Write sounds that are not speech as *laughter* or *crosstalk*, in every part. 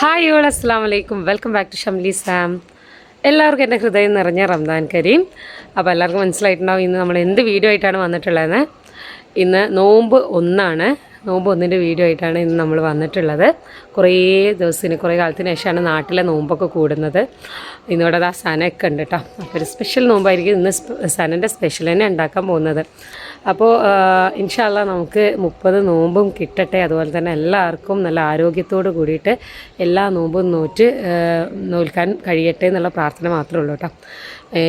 Hi all അസ്സാം വലൈക്കും welcome back to Shamli Sam എല്ലാവർക്കും എന്റെ ഹൃദയം നിറഞ്ഞ റംദാൻ കരീം. അപ്പോൾ എല്ലാവർക്കും മനസ്സിലായിട്ടുണ്ടാവും ഇന്ന് നമ്മൾ എന്ത് വീഡിയോ ആയിട്ടാണ് വന്നിട്ടുള്ളത് ഇന്ന് നോമ്പ് ഒന്നാണ്. നോമ്പ് ഒന്നിന്റെ വീഡിയോ ആയിട്ടാണ് ഇന്ന് നമ്മൾ വന്നിട്ടുള്ളത്. കുറേ ദിവസത്തിന് കുറേ കാലത്തിന് ശേഷമാണ് നാട്ടിലെ നോമ്പൊക്കെ കൂടുന്നത്. ഇന്നിവിടെ ആ സനയൊക്കെ ഉണ്ട് കേട്ടോ അപ്പോൾ ഒരു സ്പെഷ്യൽ നോമ്പായിരിക്കും ഇന്ന് സനന്റെ സ്പെഷ്യൽ തന്നെ ഉണ്ടാക്കാൻ പോകുന്നത്. അപ്പോൾ ഇൻഷാല്ല നമുക്ക് മുപ്പത് നോമ്പും കിട്ടട്ടെ. അതുപോലെ തന്നെ എല്ലാവർക്കും നല്ല ആരോഗ്യത്തോട് കൂടിയിട്ട് എല്ലാ നോമ്പും നോറ്റ് നോൽക്കാൻ കഴിയട്ടെ എന്നുള്ള പ്രാർത്ഥന മാത്രമേ ഉള്ളൂ കേട്ടോ.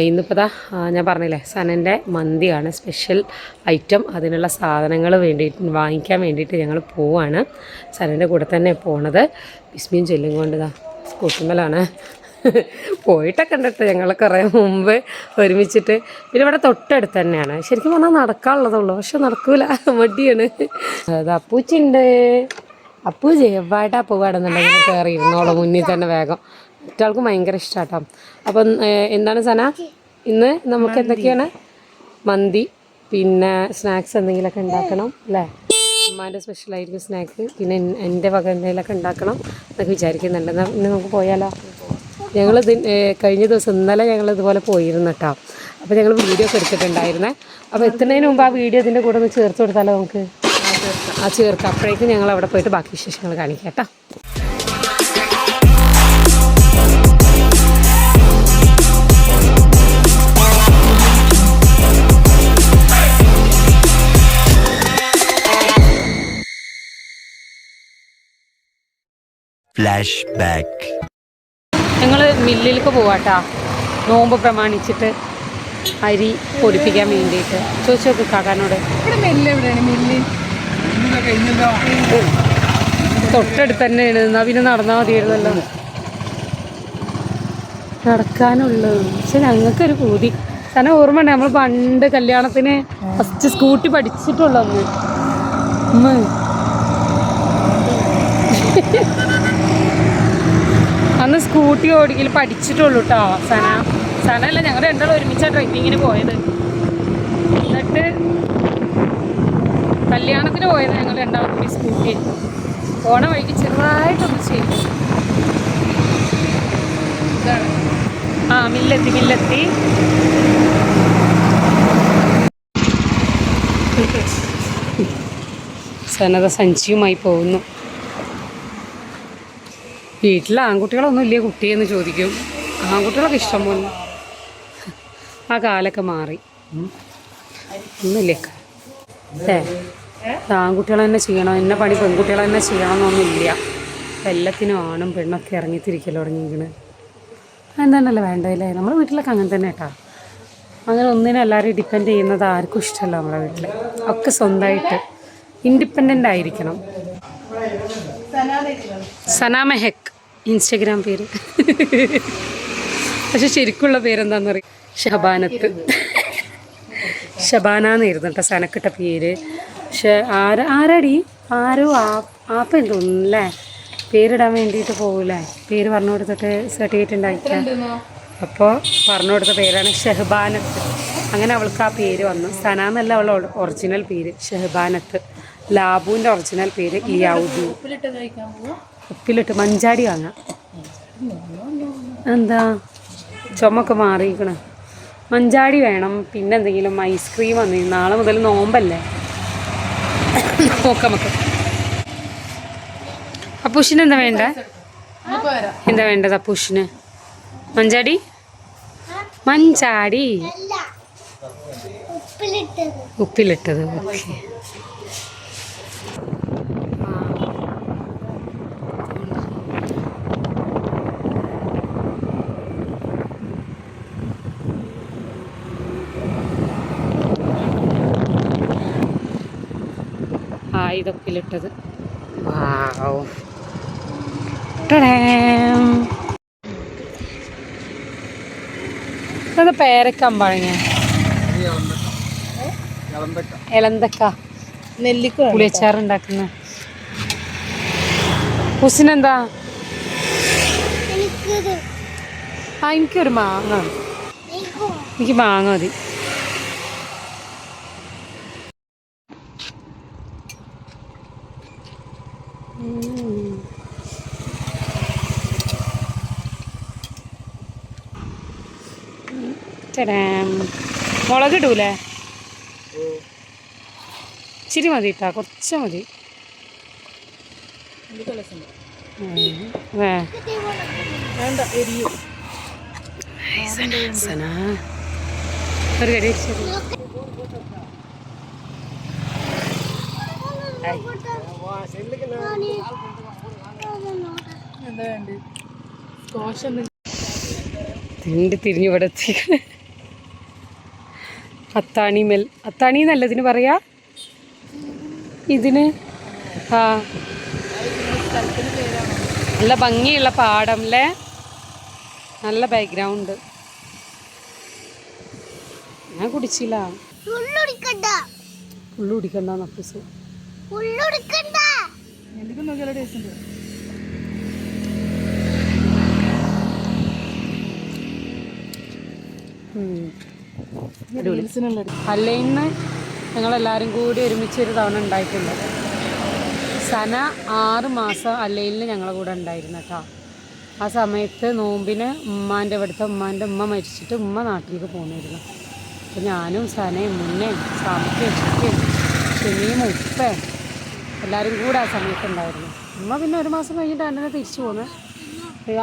ഇന്നിപ്പോൾ ദാ ഞാൻ പറഞ്ഞില്ലേ സനന്റെ മന്തിയാണ് സ്പെഷ്യൽ ഐറ്റം. അതിനുള്ള സാധനങ്ങൾ വേണ്ടിയിട്ട് വാങ്ങിക്കാൻ വേണ്ടിയിട്ട് ഞങ്ങൾ പോവാണ്. സനന്റെ കൂടെ തന്നെ പോണത്. ബിസ്മിയും ചൊല്ലും കൊണ്ട് ഇതാ സ്കൂട്ടുമ്മലാണ് പോയിട്ടൊക്കെ ഉണ്ട് കേട്ടോ ഞങ്ങൾ കുറേ മുമ്പ് ഒരുമിച്ചിട്ട്. പിന്നെ ഇവിടെ തൊട്ടടുത്ത് തന്നെയാണ്. ശരിക്കും പറഞ്ഞാൽ നടക്കാനുള്ളതുള്ളൂ. പക്ഷെ നടക്കൂല. മടിയാണ്. അത് അപ്പൂച്ചിണ്ട്. അപ്പൂജി അപ്പൂ പോവാടെന്നുണ്ടെങ്കിൽ കയറി ഇരുന്നോളൂ. മുന്നിൽ തന്നെ വേഗം. മറ്റാൾക്ക് ഭയങ്കര ഇഷ്ടാട്ടോ. അപ്പം എന്താണ് സന? ഇന്ന് നമുക്ക് എന്തൊക്കെയാണ്? മന്തി പിന്നെ സ്നാക്സ് എന്തെങ്കിലുമൊക്കെ ഉണ്ടാക്കണം അല്ലേ? അമ്മാന്റെ സ്പെഷ്യലായിരിക്കും സ്നാക്ക്. പിന്നെ എന്റെ വക എന്തെങ്കിലുമൊക്കെ ഉണ്ടാക്കണം എന്നൊക്കെ വിചാരിക്കുന്നുണ്ട്. എന്നാൽ ഇന്ന് നമുക്ക് പോയാലോ? ഞങ്ങൾ കഴിഞ്ഞ ദിവസം ഇന്നലെ ഞങ്ങൾ ഇതുപോലെ പോയിരുന്നു കേട്ടോ അപ്പോൾ ഞങ്ങൾ വീഡിയോ ഒക്കെ എടുത്തിട്ടുണ്ടായിരുന്നേ. അപ്പോൾ എത്തുന്നതിന് മുമ്പ് ആ വീഡിയോ ഇതിന്റെ കൂടെ ഒന്ന് ചേർത്ത് കൊടുത്താലോ നമുക്ക്? ആ ചേർക്കാം. അപ്പോഴേക്കും ഞങ്ങൾ അവിടെ പോയിട്ട് ബാക്കി വിശേഷങ്ങൾ കാണിക്കാം കേട്ടോ Flashback. ഞങ്ങൾ മില്ലിലേക്ക് പോവാട്ടാ. നോമ്പ് പ്രമാണിച്ചിട്ട് അരി പൊടിപ്പിക്കാൻ വേണ്ടിയിട്ട്. ചോദിച്ചു നോക്ക് കാക്കാനോട്. തൊട്ടടുത്ത് തന്നെ എന്നാൽ പിന്നെ നടന്നാൽ മതിയായിരുന്നല്ലോ. നടക്കാനുള്ളൂ. പക്ഷെ ഞങ്ങൾക്കൊരു പൂതി. കാരണം ഓർമ്മ ഉണ്ട് നമ്മൾ പണ്ട് കല്യാണത്തിന് ഫസ്റ്റ് സ്കൂട്ടി പഠിച്ചിട്ടുള്ളൂ അന്ന്. അന്ന് സ്കൂട്ടി ഓടിക്കൽ പഠിച്ചിട്ടുള്ളൂ കേട്ടോ സന. സന അല്ല ഞങ്ങൾ രണ്ടാളും ഒരുമിച്ചാണ് ട്രെക്കിങ്ങിന് പോയത്. എന്നിട്ട് കല്യാണത്തിന് പോയത് ഞങ്ങൾ രണ്ടാളും കൂടി സ്കൂട്ടി പോണ വഴിക്ക് ചെറുതായിട്ടൊന്ന് ചെയ്തു. ആ മില്ലെത്തി മില്ലെത്തി. സനത സഞ്ചിയുമായി പോകുന്നു. വീട്ടിൽ ആൺകുട്ടികളൊന്നും ഇല്ലേ കുട്ടിയെന്ന് ചോദിക്കും. ആൺകുട്ടികളൊക്കെ ഇഷ്ടം പോലെ. ആ കാലൊക്കെ മാറി. ഒന്നുമില്ലേ? അല്ലേ? ഇത് ആൺകുട്ടികൾ തന്നെ ചെയ്യണം. എന്നെ പണി പെൺകുട്ടികളെ തന്നെ ചെയ്യണം എന്നൊന്നുമില്ല എല്ലാത്തിനും ആണും പെണ്ണൊക്കെ ഇറങ്ങിത്തിരിക്കൽ തുടങ്ങിയിരിക്കണ്. എന്താണല്ലോ വേണ്ടതല്ലേ നമ്മുടെ വീട്ടിലൊക്കെ അങ്ങനെ തന്നെ കേട്ടോ. അങ്ങനെ ഒന്നിനും എല്ലാവരും ഡിപ്പെൻഡ് ചെയ്യുന്നത് ആർക്കും ഇഷ്ടമല്ല നമ്മുടെ വീട്ടിൽ ഒക്കെ സ്വന്തമായിട്ട് ഇൻഡിപെൻഡന്റ് ആയിരിക്കണം. സന മെഹക് ഇൻസ്റ്റഗ്രാം പേര്. പക്ഷെ ശരിക്കുള്ള പേരെന്താന്ന് പറയും. ഷബാനത്ത്. ഷബാന എന്നായിരുന്നു കേട്ടോ സനക്കിട്ട പേര്. പക്ഷെ ആരാ ആരാടി? ആരോ ആ ആപ്പ അല്ലേ? പേരിടാൻ വേണ്ടിയിട്ട് പോകൂലേ പേര് പറഞ്ഞു കൊടുത്തിട്ട് സർട്ടിഫിക്കറ്റ് ഉണ്ടാക്കിയാൽ അപ്പോൾ പറഞ്ഞു കൊടുത്ത പേരാണ് ഷെഹബാനത്ത്. അങ്ങനെ അവൾക്ക് ആ പേര് വന്നു. സന എന്നല്ല അവളുടെ ഒറിജിനൽ പേര് ഷെഹബാനത്ത്. ലാബുവിന്റെ ഒറിജിനൽ പേര് ഇയാവുദ്ദീൻ ഉപ്പിലിട്ട് മഞ്ചാടി വാങ്ങാം. എന്താ? ചുമക്ക് മാറിയിരിക്കണ. മഞ്ചാടി വേണം. പിന്നെ എന്തെങ്കിലും ഐസ്ക്രീം വന്നു നാളെ മുതൽ നോമ്പല്ലേ? നോക്കാം നമുക്ക്. അപ്പൂഷിന് എന്താ വേണ്ട? എന്താ വേണ്ടത് അപ്പൂഷിന്? മഞ്ചാടി? മഞ്ചാടി. ഉപ്പിലിട്ടത് ഓക്കെ. ആ ഇതൊക്കെ ഇട്ടത് വാവ് ടടാം. ഇതൊക്കെ പേരക്ക അമ്പാഴങ്ങ ഇളന്തക്ക. നെല്ലിക്ക പുളിയച്ചാറ് ഉണ്ടാക്കുന്ന ഹുസിനെന്താ? ആ എനിക്കൊരു മാങ്ങ. എനിക്ക് മാങ്ങ മതി. ചടാം മുളക് ഇടൂലേ ഇച്ചിരി മതി. കേട്ടാ കുറച്ച് മതി. ഒരു കടി എന്താ തിണ്ടി തിരിഞ്ഞു ഇവിടെ. അത്താണി മെൽ. അത്താണി എന്നല്ല ഇതിന് പറയാ? ഇതിന്? ആ. നല്ല ഭംഗിയുള്ള പാടം അല്ലേ നല്ല ബാക്ക്ഗ്രൗണ്ട് ഞാൻ കുടിച്ചില്ല. ഉള്ളുടിക്കണ്ട. ഉള്ളു കുടിക്കണ്ട നപ്പൂസ് ഉള്ളുടിക്കണ്ട അല്ല ഇന്ന് ഞങ്ങളെല്ലാവരും കൂടി ഒരുമിച്ച് ഒരു തവണ ഉണ്ടായിട്ടുണ്ട്. സന ആറ് മാസം അല്ലയിൽ ഞങ്ങളെ കൂടെ ഉണ്ടായിരുന്നു കേട്ടോ. ആ സമയത്ത് നോമ്പിന് ഉമ്മാന്റെ ഇവിടുത്തെ ഉമ്മാന്റെ ഉമ്മ മരിച്ചിട്ട് ഉമ്മ നാട്ടിലേക്ക് പോന്നിരുന്നു അപ്പോൾ ഞാനും സനയും മുന്നേയും സാമക്കയും ചിക്കയും ഷെമിയും ഉപ്പയും എല്ലാവരും കൂടെ ആ സമയത്ത് ഉണ്ടായിരുന്നു. ഉമ്മ പിന്നെ ഒരു മാസം കഴിഞ്ഞിട്ട് തന്നെ തിരിച്ചു പോന്നു.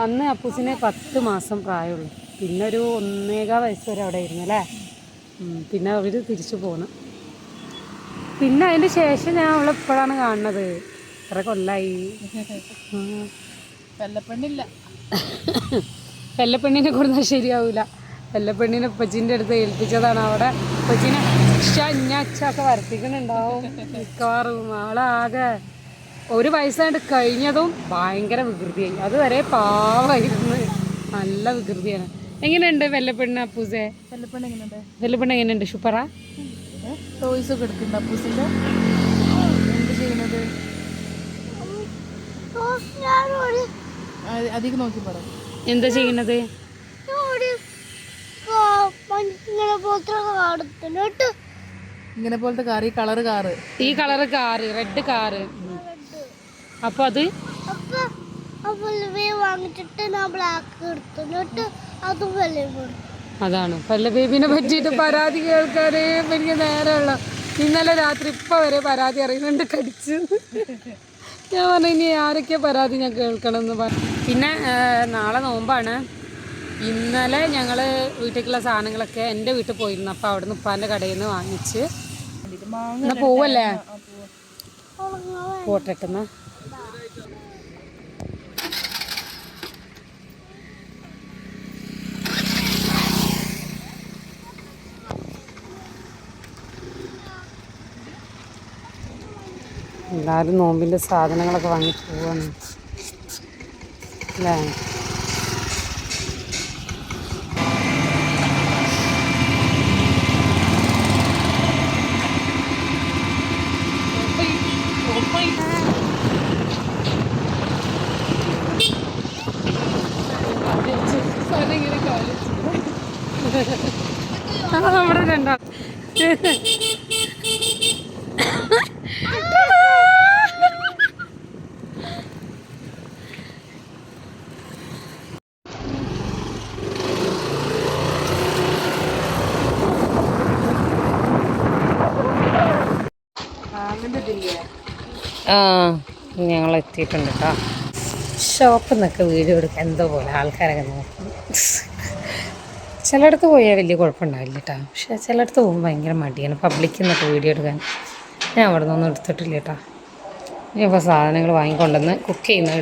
അന്ന് അപ്പൂസിന് പത്ത് മാസം പ്രായമുള്ളൂ. പിന്നെ ഒരു ഒന്നേകാ വയസ്സ് വരെ അവിടെ ഇരുന്നു അല്ലേ? പിന്നെ അവർ തിരിച്ചു പോന്നു. പിന്നെ അതിന് ശേഷം ഞാൻ അവളെ ഇപ്പോഴാണ് കാണുന്നത്. എത്ര കൊല്ലായി. *laughs* വെല്ലപ്പെണ്ണില്ല *laughs* വെല്ലപ്പെണ്ണിനെ കൊടുത്താൽ ശരിയാവില്ല വെല്ലപ്പെണ്ണിനെ ഉപ്പച്ചിന്റെ അടുത്ത് ഏൽപ്പിച്ചതാണ്. അവിടെ ഉപ്പച്ചിനെ ഇഷ്ട വരത്തിക്കണുണ്ടാവും. *laughs* മിക്കവാറും ആളാകെ ഒരു വയസ്സായിട്ട് കഴിഞ്ഞതും ഭയങ്കര വികൃതിയായി. അതുവരെ പാവായിരുന്നു. നല്ല വികൃതിയാണ്. എങ്ങനെയുണ്ട് വെല്ലപ്പെണ്ണ് അപ്പൂസെ? വെല്ലപ്പെണ്ണ എങ്ങനെയുണ്ട്? വെല്ലപ്പെണ്ണ് എങ്ങനെയുണ്ട്? ഷുപ്പറ ടോയ്സ് ഒക്കെ എടുക്കുന്നുണ്ട് അപ്പൂസിന്റെ എന്ത് ചെയ്യുന്നത്? ഞാനോട് അ- അധികം നോക്കി പറ. എന്താ ചെയ്യുന്നത്? ഇങ്ങനെ പോലത്തെ കാറ് ഈ കളർ കാറ്. ഈ കളർ കാറ് റെഡ് കാറ്. അപ്പൊ അത്? അപ്പൊ അപ്പൊ വില വാങ്ങിച്ചിട്ട് ഞാൻ ബ്ലാക്ക് എടുത്തു. അതാണ്. പല്ല ബേബിനെ പറ്റിയിട്ട് പരാതി കേൾക്കാനേ എനിക്ക് നേരമുള്ള ഇന്നലെ രാത്രി ഇപ്പം വരെ പരാതി അറിയുന്നുണ്ട് കടിച്ച്. ഞാൻ പറഞ്ഞു ഇനി ആരൊക്കെ പരാതി ഞാൻ കേൾക്കണം എന്ന് പറഞ്ഞു പിന്നെ നാളെ നോമ്പാണ്. ഇന്നലെ ഞങ്ങൾ വീട്ടിലേക്കുള്ള സാധനങ്ങളൊക്കെ എന്റെ വീട്ടിൽ പോയിരുന്നു. അപ്പോൾ അവിടെ നിന്ന് ഉപ്പാന്റെ കടയിൽ നിന്ന് വാങ്ങിച്ച്. എന്നാൽ പോവല്ലേ? പോട്ടെട്ടെന്നാ പോവാ. പോട്ടെട്ടെന്ന് എല്ലാവരും നോമ്പിന്റെ സാധനങ്ങളൊക്കെ വാങ്ങി പോവാണ്. അല്ലേ? ആ, നമ്മുടെ രണ്ടാം ആ ഞങ്ങൾ എത്തിയിട്ടുണ്ട് കേട്ടോ ഷോപ്പിൽ നിന്നൊക്കെ വീഡിയോ എടുക്കാൻ എന്തോ പോലെ ആൾക്കാരൊക്കെ നോക്കും. ചിലയിടത്ത് പോയാൽ വലിയ കുഴപ്പമുണ്ടാവില്ല കേട്ടോ പക്ഷെ ചിലയിടത്ത് പോകുമ്പോൾ ഭയങ്കര മടിയാണ് പബ്ലിക്കിൽ നിന്നൊക്കെ വീഡിയോ എടുക്കാൻ. ഞാൻ അവിടെ നിന്നൊന്നും എടുത്തിട്ടില്ല കേട്ടോ ഞാൻ അപ്പോൾ സാധനങ്ങൾ വാങ്ങിക്കൊണ്ടുവന്ന് കുക്ക് ചെയ്യുന്ന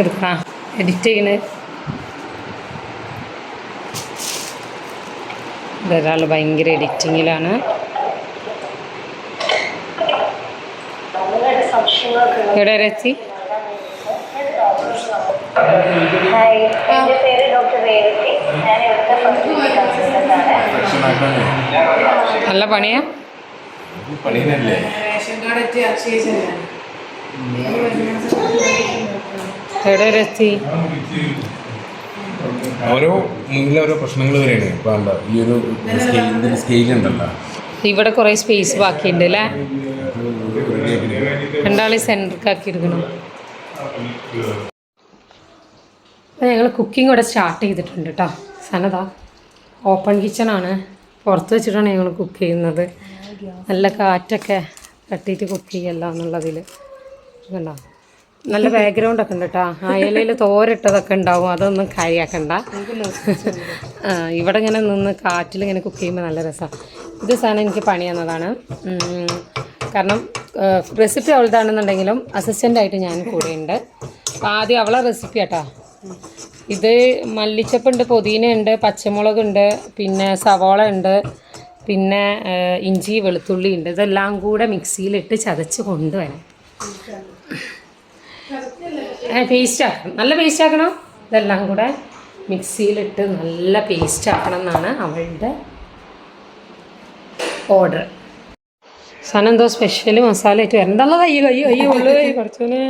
എടുക്കാം. എഡിറ്റ് ചെയ്യണേ. ഒരാൾ ഭയങ്കര എഡിറ്റിങ്ങിലാണ് എവിടെ ഹായ് എന്റെ പേര് ഡോക്ടർ രേവതി. ഞാൻ ഇവിടുത്തെ ഫസ്റ്റ് നല്ല പണിയാ? എവിടെ എത്തി ഓരോ മുന്നിലെ ഓരോ പ്രശ്നങ്ങൾ വരെയാണ്. ഇപ്പൊ ഈ ഒരു സ്കെയിൽ ഉണ്ടല്ലോ. ഇവിടെ കുറേ സ്പേസ് ബാക്കിയുണ്ട് അല്ലേ? റെഡിയാക്കി രണ്ടാളെ സെന്ററിലേക്ക് ആക്കി എടുക്കണം ഞങ്ങൾ കുക്കിംഗ് ഇവിടെ സ്റ്റാർട്ട് ചെയ്തിട്ടുണ്ട് കേട്ടോ സനതാ ഓപ്പൺ കിച്ചണാണ് പുറത്ത് വെച്ചിട്ടാണ് ഞങ്ങൾ കുക്ക് ചെയ്യുന്നത്. നല്ല കാറ്റൊക്കെ തട്ടിയിട്ട് കുക്ക് ചെയ്യല്ല എന്നുള്ളതിൽ കണ്ടോ? നല്ല ബാക്ക്ഗ്രൗണ്ട് ഒക്കെ ഉണ്ട് കേട്ടോ ആ ഇലയിൽ തോരിട്ടതൊക്കെ ഉണ്ടാവും. അതൊന്നും കാര്യാക്കണ്ട. ഇവിടെ ഇങ്ങനെ നിന്ന് കാറ്റിൽ ഇങ്ങനെ കുക്ക് ചെയ്യുമ്പോൾ നല്ല രസമാണ് ഇത് സാധനം എനിക്ക് പണി തന്നതാണ്. കാരണം റെസിപ്പി അവളുതാണെന്നുണ്ടെങ്കിലും അസിസ്റ്റന്റായിട്ട് ഞാൻ കൂടെയുണ്ട്. അപ്പോൾ ആദ്യം അവളെ റെസിപ്പി കേട്ടോ ഇത് മല്ലിച്ചപ്പുണ്ട് പുതിനയുണ്ട് പച്ചമുളകുണ്ട് പിന്നെ സവോള ഉണ്ട് പിന്നെ ഇഞ്ചി വെളുത്തുള്ളി ഉണ്ട് ഇതെല്ലാം കൂടെ മിക്സിയിലിട്ട് ചതച്ച് കൊണ്ടുവരാം പേസ്റ്റ് ആക്കണം. നല്ല പേസ്റ്റ് ആക്കണം? ഇതെല്ലാം കൂടെ മിക്സിയിലിട്ട് നല്ല പേസ്റ്റ് ആക്കണം എന്നാണ് അവളുടെ ഓർഡർ സാധനം എന്തോ സ്പെഷ്യൽ മസാല ആയിട്ട് വരണം എന്താ അയ്യോ അയ്യോ കയ്യോ ഉള്ളു കുറച്ചോനെ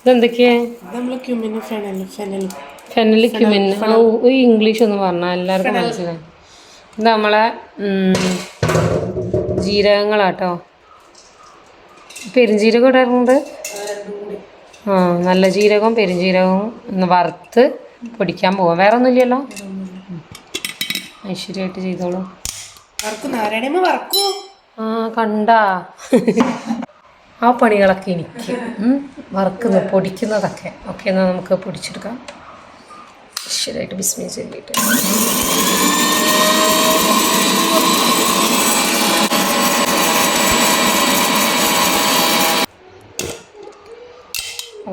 ഇതെന്തൊക്കെയാ? ഫെനൽ ക്യുമിൻ ഇംഗ്ലീഷ് ഒന്ന് പറഞ്ഞാൽ എല്ലാവർക്കും മനസ്സിലായി ഇത് നമ്മളെ ജീരകങ്ങളാട്ടോ. പെരുംജീരകം ഇടാറുണ്ട് ആ നല്ല ജീരകവും പെരുംജീരകവും ഒന്ന് വറുത്ത് പൊടിക്കാൻ പോവാം. വേറെ ഒന്നുമില്ലല്ലോ ഐശ്വര്യമായിട്ട് ചെയ്തോളൂ. ആ കണ്ടാ? ആ പണികളൊക്കെ എനിക്ക്. വർക്ക് പൊടിക്കുന്നതൊക്കെ. ഓക്കെ എന്നാൽ നമുക്ക് പൊടിച്ചെടുക്കാം. ശരിയായിട്ട് ബിസ്മി ചൊല്ലിയിട്ട്.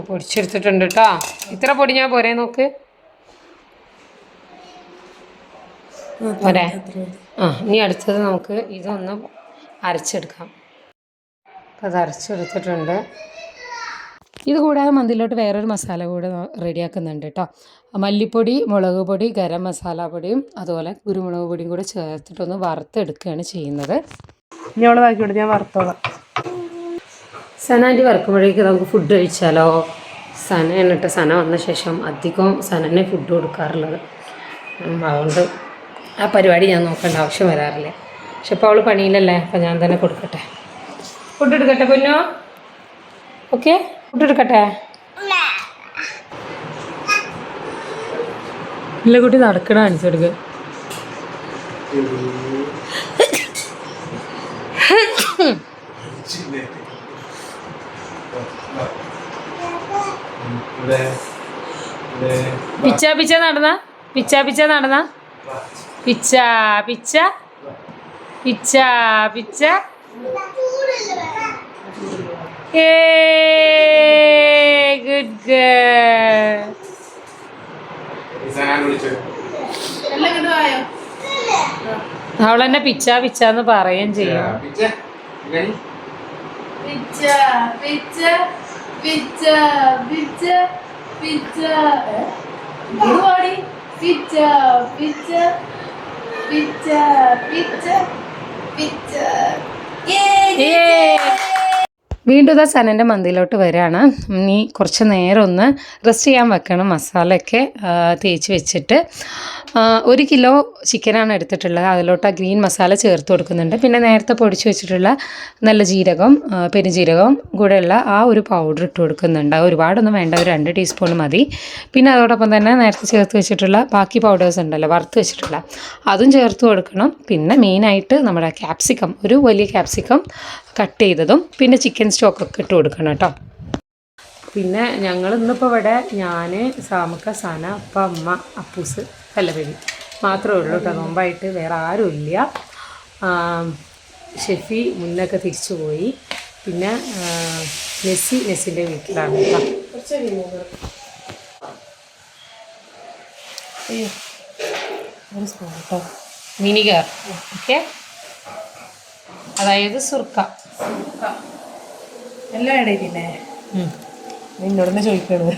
പൊടിച്ചെടുത്തിട്ടുണ്ട് കേട്ടോ ഇത്ര പൊടി ഞാൻ പോരേ നോക്ക്. പോരെ. ആ ഇനി അടുത്തത് നമുക്ക് ഇതൊന്ന് അരച്ചെടുക്കാം. അപ്പോൾ അത് അരച്ചെടുത്തിട്ടുണ്ട്. ഇത് കൂടാതെ മന്തിലോട്ട് വേറൊരു മസാല കൂടെ റെഡിയാക്കുന്നുണ്ട് കേട്ടോ. മല്ലിപ്പൊടി മുളക് പൊടി ഗരം മസാല പൊടിയും അതുപോലെ കുരുമുളക് പൊടിയും കൂടെ ചേർത്തിട്ടൊന്ന് വറുത്തെടുക്കുകയാണ് ചെയ്യുന്നത്. ഇനി അവളെ ബാക്കി ഞാൻ വറുത്തോളാം. സനാന്റെ വറുക്കുമ്പോഴേക്ക് നമുക്ക് ഫുഡ് കഴിച്ചാലോ? സന എന്നിട്ട് സന വന്ന ശേഷം അധികം സനനെ ഫുഡ് കൊടുക്കാറുള്ളത്. അതുകൊണ്ട് ആ പരിപാടി ഞാൻ നോക്കേണ്ട ആവശ്യം വരാറില്ല. പക്ഷെ ഇപ്പോൾ അവൾ പണിയിലല്ലേ അപ്പം ഞാൻ തന്നെ കൊടുക്കട്ടെ. ഫുഡ് എടുക്കട്ടെ പൊന്നോ? ഓക്കെ ഫുഡ് എടുക്കട്ടെ? ഇല്ല കുട്ടി നടക്കണ കാണിച്ചു പിച്ച പിച്ച നടന്ന? പിച്ച പിച്ച നടന്ന? പിച്ച പിച്ച. പിച്ച പിച്ച. ഏ ഗുഡ് ഗേൾ. വായോ? അവളെന്നെ പിച്ച പിച്ച എന്ന് പറയുകയും ചെയ്യും. പിച്ച പിച്ച പിച്ച പിച്ച. പിച്ച പാടി പിച്ച വീണ്ടും ഇതാ സനന്റെ മന്തിയിലോട്ട് വരികയാണ് ഇനി കുറച്ച് നേരം ഒന്ന് റെസ്റ്റ് ചെയ്യാൻ വെക്കണം. മസാലയൊക്കെ തേച്ച് വെച്ചിട്ട്. ഒരു കിലോ ചിക്കനാണ് എടുത്തിട്ടുള്ളത്. അതിലോട്ട് ആ ഗ്രീൻ മസാല ചേർത്ത് കൊടുക്കുന്നുണ്ട്. പിന്നെ നേരത്തെ പൊടിച്ച് വെച്ചിട്ടുള്ള നല്ല ജീരകം പെരുജീരകം കൂടെയുള്ള ആ ഒരു പൗഡർ ഇട്ട് കൊടുക്കുന്നുണ്ട്. ഒരുപാടൊന്നും വേണ്ട. ഒരു രണ്ട് ടീസ്പൂൺ മതി. പിന്നെ അതോടൊപ്പം തന്നെ നേരത്തെ ചേർത്ത് വെച്ചിട്ടുള്ള ബാക്കി പൗഡേഴ്സ് ഉണ്ടല്ലോ വറുത്ത് വെച്ചിട്ടുള്ള. അതും ചേർത്ത് കൊടുക്കണം. പിന്നെ മെയിനായിട്ട് നമ്മുടെ ക്യാപ്സിക്കം ഒരു വലിയ ക്യാപ്സിക്കം കട്ട് ചെയ്തതും പിന്നെ ചിക്കൻ സ്റ്റോക്കൊക്കെ ഇട്ട് കൊടുക്കണം കേട്ടോ. പിന്നെ ഞങ്ങൾ ഇന്നിപ്പോൾ ഇവിടെ ഞാൻ സാമക്ക സന അപ്പ അമ്മ അപ്പൂസ് പല്ലവരി മാത്രമേ ഉള്ളൂ കേട്ടോ. നോമ്പായിട്ട് വേറെ ആരും ഇല്ല. ഷെഫി മുന്നൊക്കെ തിരിച്ചു പോയി. പിന്നെ നെസ്സി നെസ്സിന്റെ വീട്ടിലാണ് കേട്ടോ. വിനിഗർ ഓക്കെ അതായത് സുർക്ക. എല്ലാം ഇടയില്ലേ മെയിൻ ആയിട്ടുള്ള തന്നെ ചോദിക്കണത്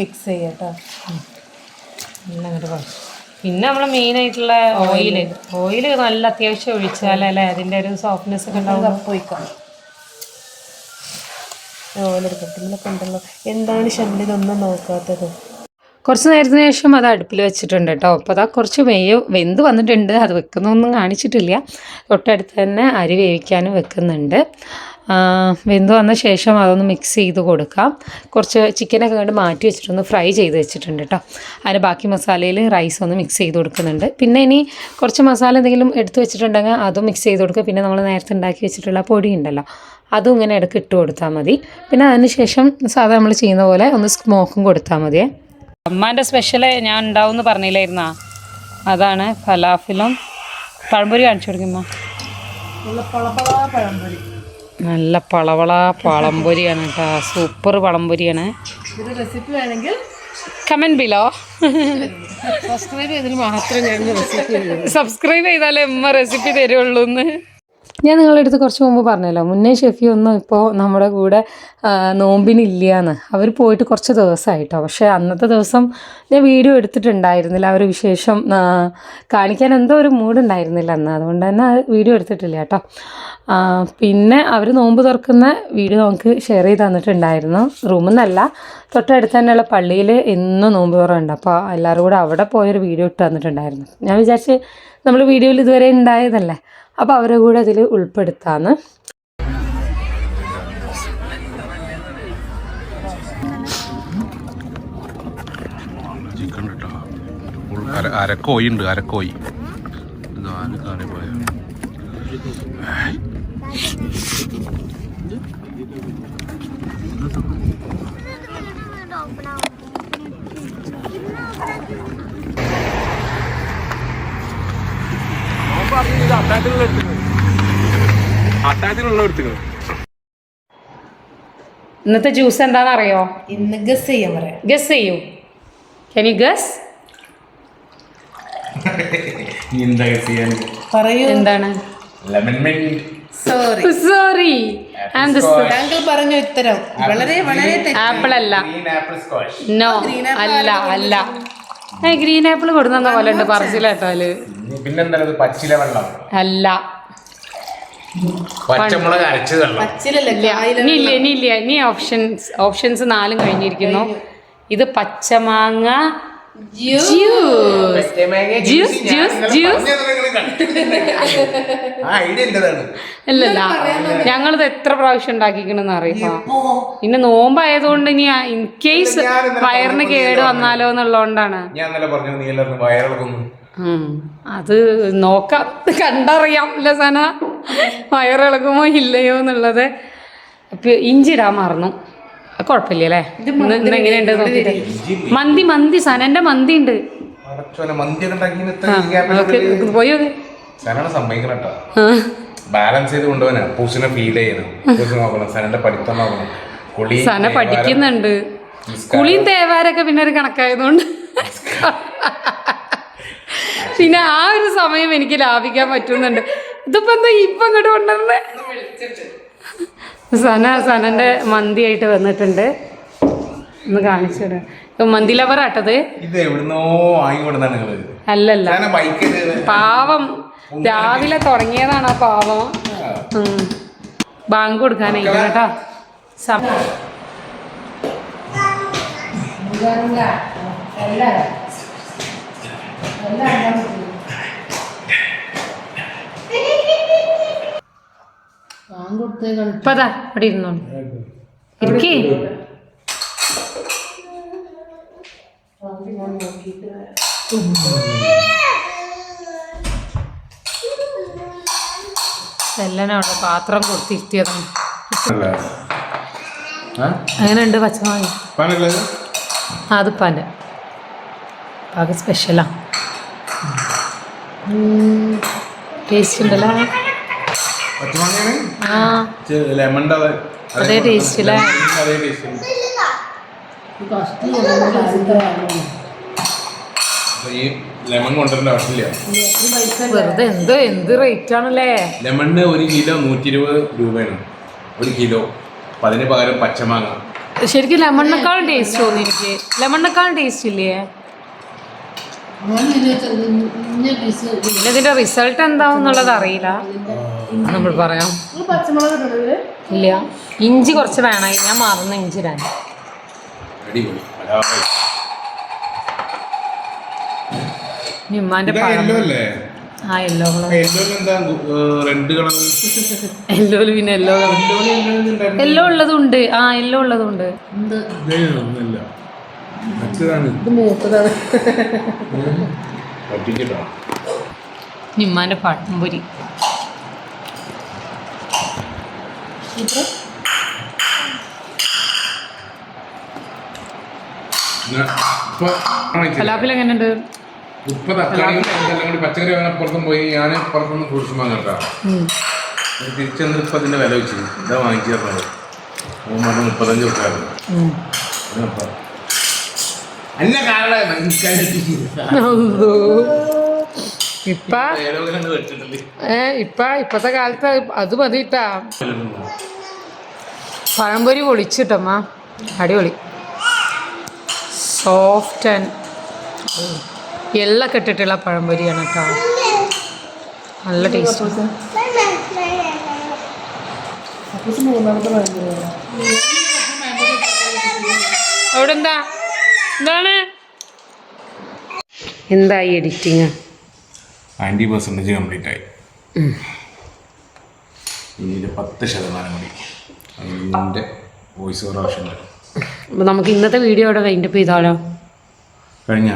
മിക്സ് ചെയ്യാട്ടോ പിന്നെ നമ്മൾ മെയിനായിട്ടുള്ള ഓയിൽ. ഓയിൽ നല്ല അത്യാവശ്യം ഒഴിച്ചാലേ അതിന്റെ ഒരു സോഫ്റ്റ്നെസ് ഒക്കെ ഉണ്ടാവും കപ്പ് ഒഴിക്കാം ഉണ്ടല്ലോ. എന്താണ് ഷംലി ഇതൊന്നും നോക്കാത്തത്. കുറച്ച് നേരത്തിന് ശേഷം അത് അടുപ്പിൽ വെച്ചിട്ടുണ്ട് കേട്ടോ. അപ്പോൾ അതാ കുറച്ച് വെയ്യ വെന്ത് വന്നിട്ടുണ്ട്. അത് വെക്കുന്നൊന്നും കാണിച്ചിട്ടില്ല. തൊട്ടടുത്ത് തന്നെ അരി വേവിക്കാനും വെക്കുന്നുണ്ട്. വെന്ത് വന്ന ശേഷം അതൊന്ന് മിക്സ് ചെയ്ത് കൊടുക്കാം. കുറച്ച് ചിക്കനൊക്കെ കണ്ട് മാറ്റി വെച്ചിട്ടൊന്ന് ഫ്രൈ ചെയ്ത് വെച്ചിട്ടുണ്ട് കേട്ടോ. അതിന് ബാക്കി മസാലയിൽ റൈസ് ഒന്ന് മിക്സ് ചെയ്ത് കൊടുക്കുന്നുണ്ട്. പിന്നെ ഇനി കുറച്ച് മസാല എന്തെങ്കിലും എടുത്ത് വെച്ചിട്ടുണ്ടെങ്കിൽ അതും മിക്സ് ചെയ്ത് കൊടുക്കുക. പിന്നെ നമ്മൾ നേരത്തെ ഉണ്ടാക്കി വെച്ചിട്ടുള്ള പൊടി ഉണ്ടല്ലോ അതും ഇങ്ങനെ ഇടയ്ക്ക് ഇട്ട് കൊടുത്താൽ മതി. പിന്നെ അതിന് ശേഷം സാധാരണ നമ്മൾ ചെയ്യുന്ന പോലെ ഒന്ന് സ്മോക്കും കൊടുത്താൽ മതിയേ. അമ്മാന്റെ സ്പെഷ്യൽ ഞാൻ ഉണ്ടാവും എന്ന് പറഞ്ഞില്ലായിരുന്നാ? അതാണ് ഫലാഫിലും പഴംപൊരി കാണിച്ചു കൊടുക്കുമ്മ നല്ല പളവള പഴംപൊരിയാണ് കേട്ടോ സൂപ്പർ പഴംപൊരിയാണ്. റെസിപ്പി വേണമെങ്കിൽ കമന്റ് ബിലോ സബ്സ്ക്രൈബ് ചെയ്തതിന് മാത്രം ഞാൻ സബ്സ്ക്രൈബ് *laughs* ചെയ്താലേ ഉമ്മ റെസിപ്പി തരുള്ളൂ എന്ന് ഞാൻ നിങ്ങളുടെ അടുത്ത് കുറച്ച് മുമ്പ് പറഞ്ഞല്ലോ മുന്നേ ഷെഫി ഒന്നും ഇപ്പോൾ നമ്മുടെ കൂടെ ആ, നോമ്പിനില്ലാന്ന്. അവർ പോയിട്ട് കുറച്ച് ദിവസമായിട്ടോ പക്ഷേ അന്നത്തെ ദിവസം ഞാൻ വീഡിയോ എടുത്തിട്ടുണ്ടായിരുന്നില്ല ഒരു വിശേഷം കാണിക്കാൻ എന്തോ ഒരു മൂഡുണ്ടായിരുന്നില്ല അന്ന്. അതുകൊണ്ട് തന്നെ വീഡിയോ എടുത്തിട്ടില്ല കേട്ടോ. പിന്നെ അവർ നോമ്പ് തുറക്കുന്ന വീഡിയോ നമുക്ക് ഷെയർ ചെയ്ത് തന്നിട്ടുണ്ടായിരുന്നു. റൂമിൽ നിന്നല്ല തൊട്ടടുത്ത് തന്നെയുള്ള പള്ളിയിൽ എന്നും നോമ്പ് തുറയുണ്ട് അപ്പോൾ എല്ലാവരും കൂടെ അവിടെ പോയൊരു വീഡിയോ ഇട്ട് തന്നിട്ടുണ്ടായിരുന്നു. ഞാൻ വിചാരിച്ച് നമ്മൾ വീഡിയോയിൽ ഇതുവരെ ഉണ്ടായതല്ലേ? അപ്പോൾ അവരെ കൂടെ അതിൽ ഉൾപ്പെടുത്താന്ന്. അരക്കോയി ഉണ്ട് അരക്കോയി പോയ അത്താഴത്തിനുള്ള എടുത്തുകൾ ഇന്നത്തെ ജ്യൂസ് എന്താണെന്നറിയോ? ഇന്ന് ഗസ് ചെയ്യാൻ പറയാം. ഗസ് ചെയ്യൂ. കെൻ യു ഗസ് എന്താ ചെയ്യാൻ? പറയൂ. എന്താണ്? ലെമൺ മിന്റ് സോറി സോറി താങ്കൾ പറഞ്ഞ ഉത്തരം. വളരെ വളരെ ആപ്പിൾ അല്ല. ഗ്രീൻ ആപ്പിൾ സ്ക്വാഷ് നോ അല്ല അല്ല. ഗ്രീൻ ആപ്പിൾ കൊടുന്ന പോലെ ഉണ്ട് പറച്ചിലേട്ടാൽ പിന്നെന്താ ഇത് പച്ചില വെള്ളം. അല്ല. പച്ചമുളക് അരച്ചത് വെള്ളം പച്ചിലല്ല ഇല്ല ഇനി ഇല്ല ഇനി ഇല്ല ഇനി ഓപ്ഷൻസ് ഓപ്ഷൻസ് നാലും കഴിഞ്ഞിരിക്കുന്നു. ഇത് പച്ചമാങ്ങ അല്ലല്ല ഞങ്ങളിത് എത്ര പ്രാവശ്യം ഉണ്ടാക്കിക്കണെന്ന് അറിയാം പിന്നെ നോമ്പായതുകൊണ്ട് ഇനി ഇൻ കേസ് വയറിന് കേട് വന്നാലോ എന്നുള്ളതുകൊണ്ടാണ്. അത് നോക്കാം. കണ്ടറിയാം ലസന സന. വയറിളകുമോ ഇല്ലയോ എന്നുള്ളത്. ഇഞ്ചിടാൻ മറന്നു. കുഴപ്പമില്ല അല്ലേ? ഇന്ന് എങ്ങനെയുണ്ട് മന്തി മന്തി സനന്റെ മന്തി ഉണ്ട്. പോയി ബാലൻസ് ചെയ്ത് കൊണ്ടുപോകാനാ പൂസിനെ ഫീൽ ചെയ്യണം. പൂസ് നോക്കണം. സനന്റെ പഠിത്തം നോക്കണം. കുളി സന പഠിക്കുന്നുണ്ട്. കുളിയും തേവാരൊക്കെ പിന്നെ ഒരു കണക്കായതുകൊണ്ട്. പിന്നെ ആ ഒരു സമയം എനിക്ക് ലാഭിക്കാൻ പറ്റുന്നുണ്ട്. ഇതിപ്പോ എന്താ ഇപ്പൊ ഇങ്ങോട്ട് കൊണ്ടുവരണേ സന സനന്റെ മന്തി ആയിട്ട് വന്നിട്ടുണ്ട്. ഒന്ന് കാണിച്ചു മന്തി നിങ്ങൾ. അല്ലല്ല. പാവം. രാവിലെ തുടങ്ങിയതാണ് ആ പാവം. ഉം. ബാങ്ക് കൊടുക്കാനായിരിക്കും കേട്ടോ. സമ- ഇപ്പൊ അവിടെ ഇരുന്നോളൂ. ഇരിക്കേ. എല്ലാം അവിടെ പാത്രം കൊടുത്തിരുത്തിയതാണ് അങ്ങനെയുണ്ട് പച്ചമാങ്ങ അത് പാന്റെ പാക സ്പെഷ്യലാ ടേസ്റ്റ് ഉണ്ടല്ലോ. ലെമണിന്റെ അതേ ടേസ്റ്റ് അല്ലേ അതേ ടേസ്റ്റ് ഈ ലെമൺ കൊണ്ടുവരേണ്ട ആവശ്യമില്ല. വെറുതെ എന്തോ എന്ത് റേറ്റ് ആണല്ലേ? ലെമണിന് ഒരു കിലോ നൂറ്റി ഇരുപത് രൂപയാണ്. ഒരു കിലോ. അപ്പൊ അതിന് പകരം പച്ചമാങ്ങ. ശരിക്കും ലെമണിനേക്കാളും ടേസ്റ്റ് തോന്നി എനിക്ക്. ലെമണിനേക്കാളും ടേസ്റ്റ് ഇല്ലേ? ഇതിന്റെ റിസൾട്ട് എന്താവും എന്നുള്ളത് അറിയില്ല. നമ്മൾ പറയാം. ഇല്ല. ഇഞ്ചി കുറച്ച് വേണമെങ്കിൽ ഞാൻ മറന്നു ഇഞ്ചി ഇടാൻ. ആ യെല്ലോ കളർ എന്താ? Red colour yellow colour yellow yellow ഉള്ളതുണ്ട്. ആ യെല്ലോ ഉള്ളതുണ്ട്. ഒന്നുമില്ല. മറ്റേതാണ്. ഇത് ഫലാഫിൽ എങ്ങനെയുണ്ട്? ഉപ്പ തക്കാളി എല്ലാം കൂടി പച്ചക്കറി വാങ്ങാൻ പുറത്തും പോയി ഞാൻ പുറത്തുനിന്ന് ഫ്രൂട്ട്സ് ഇപ്പൊ വില വെച്ചു ഇതാ മൂന്ന് മുപ്പത്തഞ്ച് കാരണം ഇപ്പ? ഇപ്പത്തെ കാലത്ത് അത് മതിട്ടാ. പഴംപൊരി പൊളിച്ചിട്ടമ്മ അടിപൊളി. സോഫ്റ്റ് ആൻഡ് എള്ളൊക്കെ ഇട്ടിട്ടുള്ള പഴംപൊരിയാണ് കേട്ടോ. നല്ല ടേസ്റ്റ് അവിടെ എന്താ എന്താണ് എന്തായി എഡിറ്റിങ് നയന്റി പെർസെന്റേജ് കംപ്ലീറ്റ് ആയി പത്ത് ശതമാനം കൂടി. അതിന്റെ വോയിസ് ഓവർ ആവശ്യമുണ്ട് അപ്പോൾ നമുക്ക് ഇന്നത്തെ വീഡിയോ ഇവിടെ വൈൻഡപ്പ് ചെയ്താലോ? കഴിഞ്ഞ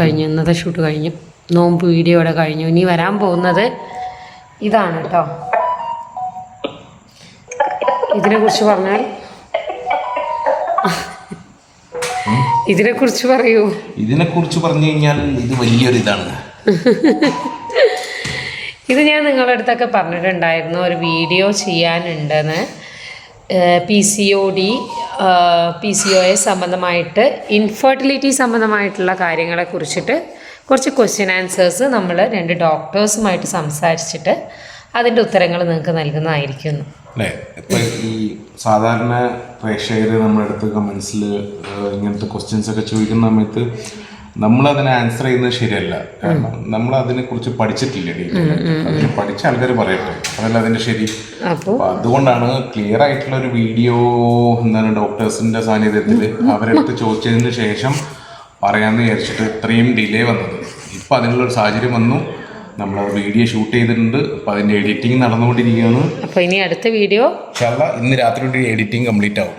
കഴിഞ്ഞു ഇന്നത്തെ ഷൂട്ട് കഴിഞ്ഞു. നോമ്പ് വീഡിയോ ഇവിടെ കഴിഞ്ഞു? ഇനി വരാൻ പോകുന്നത് ഇതാണ് കേട്ടോ ഇതിനെക്കുറിച്ച് പറഞ്ഞാൽ ഇതിനെക്കുറിച്ച് പറയൂ. ഇതിനെക്കുറിച്ച് പറഞ്ഞു കഴിഞ്ഞാൽ ഇത് വലിയൊരു ഇതാണ്. ഇത് ഞാൻ നിങ്ങളുടെ അടുത്തൊക്കെ പറഞ്ഞിട്ടുണ്ടായിരുന്നു. ഒരു video ചെയ്യാനുണ്ടെന്ന്. P C O D P C O S സംബന്ധമായിട്ട് ഇൻഫെർട്ടിലിറ്റി സംബന്ധമായിട്ടുള്ള കാര്യങ്ങളെ കുറിച്ചിട്ട് കുറച്ച് ക്വസ്റ്റ്യൻ ആൻസേഴ്സ് നമ്മൾ രണ്ട് ഡോക്ടേഴ്സുമായിട്ട് സംസാരിച്ചിട്ട് അതിന്റെ ഉത്തരങ്ങൾ നിങ്ങൾക്ക് നൽകുന്നതായിരിക്കും അല്ലേ? ഇപ്പം ഈ സാധാരണ പ്രേക്ഷകർ നമ്മുടെ അടുത്ത് കമൻസിൽ ഇങ്ങനത്തെ ക്വസ്റ്റ്യൻസ് ഒക്കെ ചോദിക്കുന്ന സമയത്ത് നമ്മൾ അതിനെ ആൻസർ ചെയ്യുന്നത് ശരിയല്ല. കാരണം നമ്മൾ അതിനെ കുറിച്ച് പഠിച്ചിട്ടില്ല ഡീറ്റെയിൽ അതിന് പഠിച്ച ആൾക്കാർ പറയട്ടെ. അതല്ല അതിന്റെ ശരി. അതുകൊണ്ടാണ് ക്ലിയർ ആയിട്ടുള്ള ഒരു വീഡിയോ എന്താണ് ഡോക്ടേഴ്സിന്റെ സാന്നിധ്യത്തിൽ അവരെടുത്ത് ചോദിച്ചതിന് ശേഷം പറയാമെന്ന് വിചാരിച്ചിട്ട് ഇത്രയും ഡിലേ വന്നത്. ഇപ്പം അതിനുള്ള ഒരു സാഹചര്യം വന്നു. നമ്മൾ വീഡിയോ ഷൂട്ട് ചെയ്തിട്ടുണ്ട്. അപ്പൊ അതിന്റെ എഡിറ്റിംഗ് നടന്നുകൊണ്ടിരിക്കുകയാണ്. അപ്പൊ ഇനി അടുത്ത വീഡിയോ ഇന്ന് രാത്രി എഡിറ്റിംഗ് കംപ്ലീറ്റ് ആവും.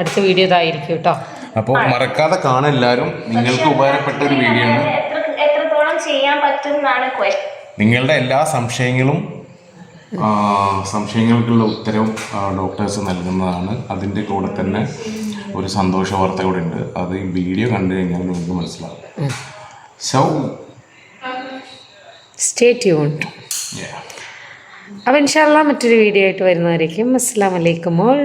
അടുത്ത വീഡിയോ ഇതായിരിക്കും കേട്ടോ. അപ്പോൾ മറക്കാതെ കാണാൻ എല്ലാവരും. നിങ്ങൾക്ക് ഉപകാരപ്പെട്ട ഒരു വീഡിയോ ആണ്. എത്രത്തോളം ചെയ്യാൻ പറ്റും എന്നാണ് നിങ്ങളുടെ എല്ലാ സംശയങ്ങളും സംശയങ്ങൾക്കുള്ള ഉത്തരവും ഡോക്ടേഴ്സ് നൽകുന്നതാണ്. അതിന്റെ കൂടെ തന്നെ ഒരു സന്തോഷ വാർത്ത കൂടെ ഉണ്ട്. അത് ഈ വീഡിയോ കണ്ടു കഴിഞ്ഞാൽ നിങ്ങൾക്ക് മനസ്സിലാവും. സോ സ്റ്റേ ട്യൂൺഡ് അപ്പോൾ ഇൻഷാല്ല മറ്റൊരു വീഡിയോ ആയിട്ട് വരുന്നതായിരിക്കും അസ്സാം വലൈക്കും ഓൾ.